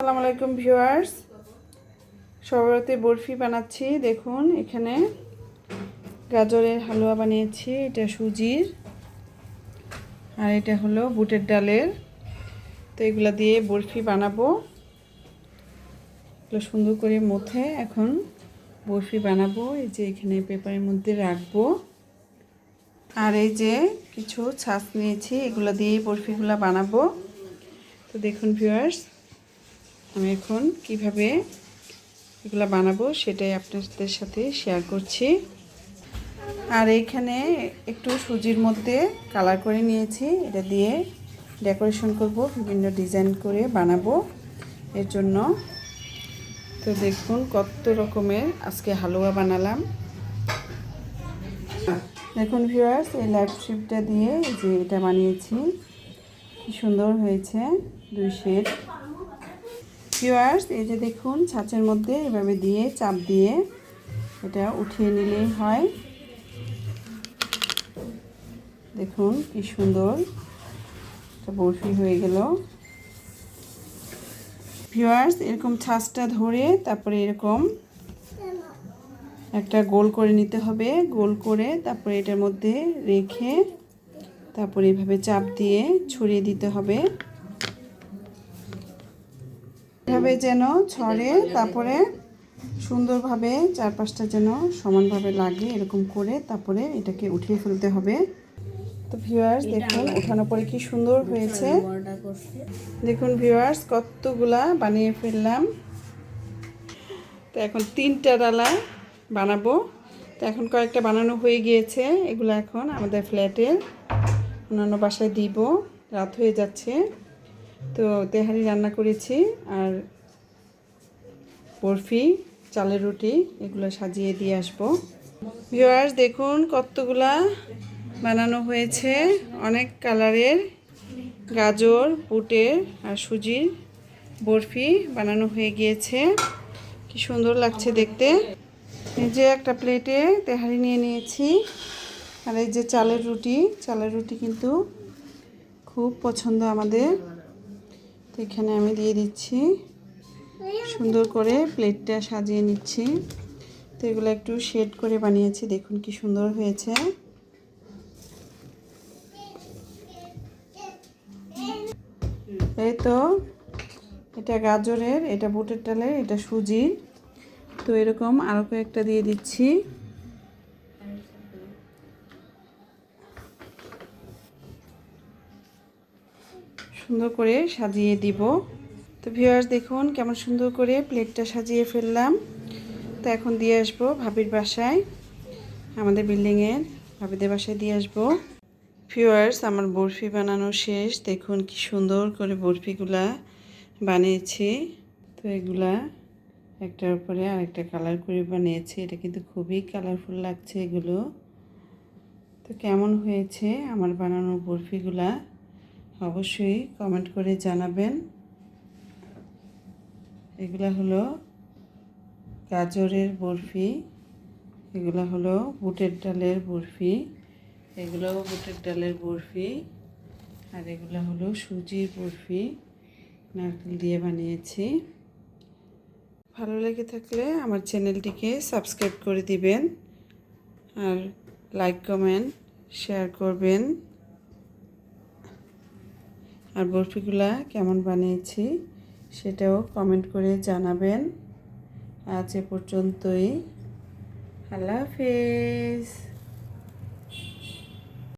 আসসালামু আলাইকুম ভিউয়ার্স। সবাইতে বরফি বানাচ্ছি, দেখুন এখানে। গাজরের হালুয়া বানিয়েছি, এটা সুজির। আর এটা হলো বুটের ডালের। তো এগুলা দিয়ে বরফি বানাবো। এগুলো সুন্দর করে মুথে এখন বরফি বানাবো, এই যে এখানে পেপারের মধ্যে রাখব। আর এই যে কিছু ছাঁচ নিয়েছি, এগুলো দিয়ে বরফিগুলো বানাবো। তো দেখুন ভিউয়ার্স আমি এখন কীভাবে এগুলো বানাবো সেটাই আপনাদের সাথে শেয়ার করছি। আর এইখানে একটু সুজির মধ্যে কালার করে নিয়েছি। এটা দিয়ে ডেকোরেশন করব, বিভিন্ন ডিজাইন করে বানাবো এর জন্য। তো দেখুন কত রকমের আজকে হালুয়া বানালাম। দেখুন ভিউয়ার্স এই লাইভ স্ট্রিপটা দিয়ে যে এটা বানিয়েছি। সুন্দর হয়েছে দুই শেড ভিউয়ার্স এই যে দেখুন, ছাঁচের মধ্যে এভাবে দিয়ে, চাপ দিয়ে এটা উঠিয়ে নিলেই হয়। দেখুন কি সুন্দর বরফি হয়ে গেল। ভিউয়ার্স এরকম ছাঁচটা ধরে তারপরে এরকম একটা গোল করে নিতে হবে। গোল করে তারপরে এটার মধ্যে রেখে তারপরে এভাবে চাপ দিয়ে ছড়িয়ে দিতে হবে। এভাবে যেন ছড়ে তারপরে সুন্দরভাবে চারপাশটা যেন সমানভাবে লাগে এরকম করে তারপরে এটাকে উঠিয়ে ফেলতে হবে। তো ভিউয়ার্স দেখুন ওঠানোর পরে কি সুন্দর হয়েছে। দেখুন ভিউয়ার্স কতগুলা বানিয়ে ফেললাম। তো এখন তিনটা ডালা বানাবো। তো এখন কয়েকটা বানানো হয়ে গিয়েছে এগুলো এখন আমাদের ফ্ল্যাটের অন্যান্য বাসায় দিব। রাত হয়ে যাচ্ছে। তো তেহারি রান্না করেছি আর বরফি, চালের রুটি, এগুলো সাজিয়ে দিয়ে আসব। ভিওয়ার্স দেখুন কতগুলা বানানো হয়েছে। অনেক কালারের গাজর, বুটের আর সুজির বরফি বানানো হয়ে গিয়েছে। কি সুন্দর লাগছে দেখতে। যে একটা প্লেটে তেহারি নিয়ে নিয়েছি। আর এই যে চালের রুটি চালের রুটি কিন্তু খুব পছন্দ আমাদের। এখানে আমি দিয়ে দিচ্ছি। সুন্দর করে প্লেটটা সাজিয়ে নিচ্ছি। তো এগুলো একটু শেড করে বানিয়েছি, দেখুন কি সুন্দর হয়েছে। এই তো, এটা গাজরের, এটা বুটের ডালের, এটা সুজির। তো এরকম আরও কয়েকটা দিয়ে দিচ্ছি। সুন্দর করে সাজিয়ে দিব। তো ভিউয়ার্স দেখুন কেমন সুন্দর করে প্লেটটা সাজিয়ে ফেললাম। তো এখন দিয়ে আসব ভাবির বাসায়। আমাদের বিল্ডিংয়ের ভাবিদের বাসায় দিয়ে আসব। ভিউয়ার্স আমার বরফি বানানো শেষ। দেখুন কি সুন্দর করে বরফিগুলা বানিয়েছি। তো এগুলা একটার উপরে আরেকটা কালার করে বানিয়েছি। এটা কিন্তু খুবই কালারফুল লাগছে এগুলো। তো কেমন হয়েছে আমার বানানো বরফিগুলা? অবশ্যই কমেন্ট করে জানাবেন। এগুলা হলো গাজরের বরফি, এগুলো হলো বুটের ডালের বরফি এগুলো বুটের ডালের বরফি, আর এগুলো হলো সুজির বরফি, নারকেল দিয়ে বানিয়েছি। ভালো লেগে থাকলে আমার চ্যানেলটিকে সাবস্ক্রাইব করে দিবেন, আর লাইক কমেন্ট শেয়ার করবেন। আর বরফিগুলা কেমন বানিয়েছি সেটাও কমেন্ট করে জানাবেন। আজ এ পর্যন্তই। আল্লাহ হাফেজ।